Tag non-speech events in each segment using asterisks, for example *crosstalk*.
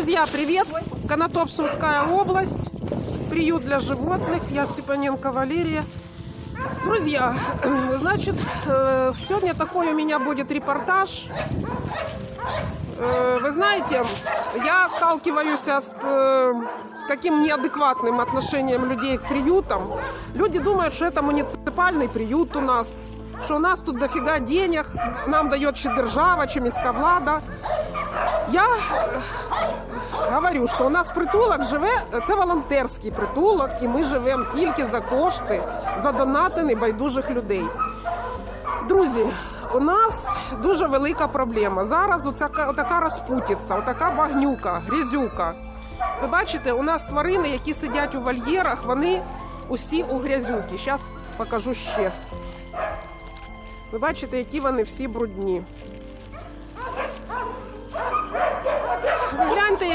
Друзья, привет! Конотоп, область. Приют для животных. Я Степаненко Валерия. Друзья, *clears throat* значит, э, сегодня такой у меня будет репортаж. Э, Вы знаете, я сталкиваюсь с э, таким неадекватным отношением людей к приютам. Люди думают, что это муниципальный приют у нас, что у нас тут дофига денег, нам дает чи держава, чи міська. Я говорю, що у нас притулок живе, це волонтерський притулок, і ми живемо тільки за кошти, за донати небайдужих людей. Друзі, у нас дуже велика проблема. Зараз оця така розпутіця, отака багнюка, грязюка. Ви бачите, у нас тварини, які сидять у вольєрах, вони усі у грязюки. Зараз покажу ще. Ви бачите, які вони всі брудні.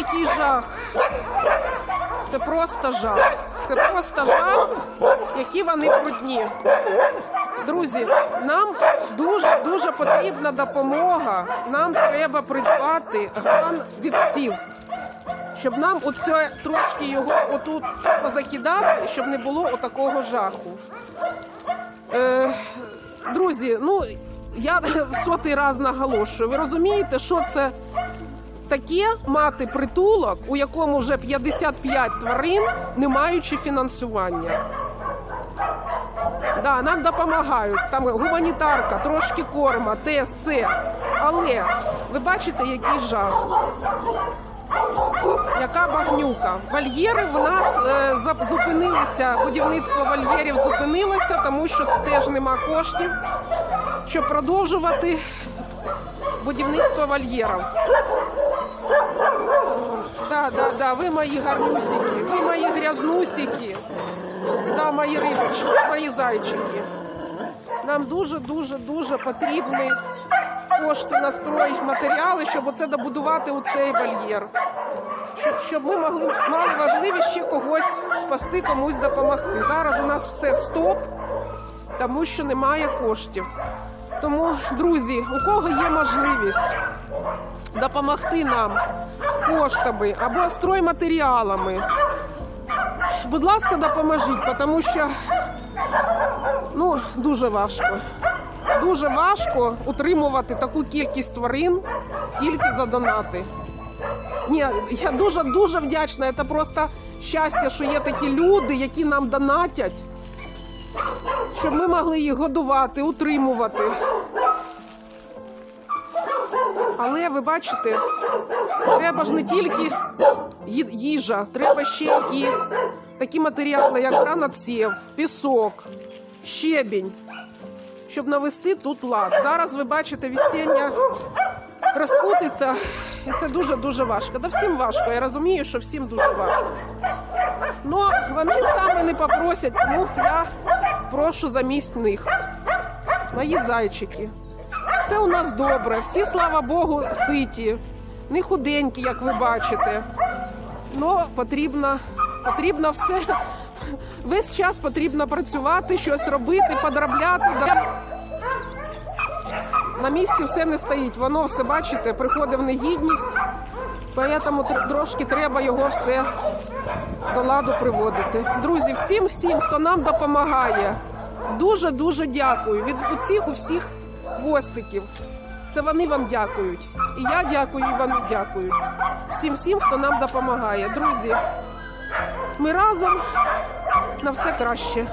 Який жах. Це просто жах. Це просто жах, які вони брудні. Друзі, нам дуже дуже потрібна допомога. Нам треба придбати гран від псів, щоб нам оце трошки його отут позакидати, щоб не було отакого жаху. Е, друзі, ну я *laughs* в сотий раз наголошую. Ви розумієте, що це таке мати притулок, у якому вже 55 тварин, не маючи фінансування? Да, нам допомагають. Там гуманітарка, трошки корма, те, все. Але ви бачите, який жах. Яка багнюка. Вольєри в нас е, зупинилися, будівництво вольєрів зупинилося, тому що теж нема коштів, щоб продовжувати будівництво вольєрів. Да, да, да, ви мої гарнюсики, ви мої грязнусики. Да, мої рибочки, мої зайчики. Нам дуже, дуже, дуже потрібні кошти на строй матеріали, щоб оце добудувати у цей вольєр. Щоб, щоб ми могли мали можливість ще когось спасти, комусь допомогти. Зараз у нас все стоп, тому що немає коштів. Тому, друзі, у кого є можливість допомогти нам коштами або стройматеріалами, будь ласка, допоможіть, тому що ну, дуже важко. Дуже важко утримувати таку кількість тварин тільки за донати. Ні, я дуже дуже вдячна. Це просто щастя, що є такі люди, які нам донатять, щоб ми могли їх годувати, утримувати. Але ви бачите, треба ж не тільки їжа, треба ще і такі матеріали, як гранатсів, пісок, щебінь, щоб навести тут лад. Зараз ви бачите весіння розпутиться, і це дуже-дуже важко. Та всім важко. Я розумію, що всім дуже важко. Ну, вони саме не попросять, тому я прошу замість них. Мої зайчики. Все у нас добре, всі, слава Богу, ситі, не худенькі, як ви бачите. Ну, потрібно, потрібно все. Весь час потрібно працювати, щось робити, подробляти. На місці все не стоїть. Воно все, бачите, приходить в негідність. Тому трошки треба його все до ладу приводити. Друзі, всім, всім, хто нам допомагає, дуже дуже дякую. Від усіх, усіх хвостиків. Це вони вам дякують. І я дякую, і вам дякую. Всім, всім, хто нам допомагає. Друзі, ми разом на все краще.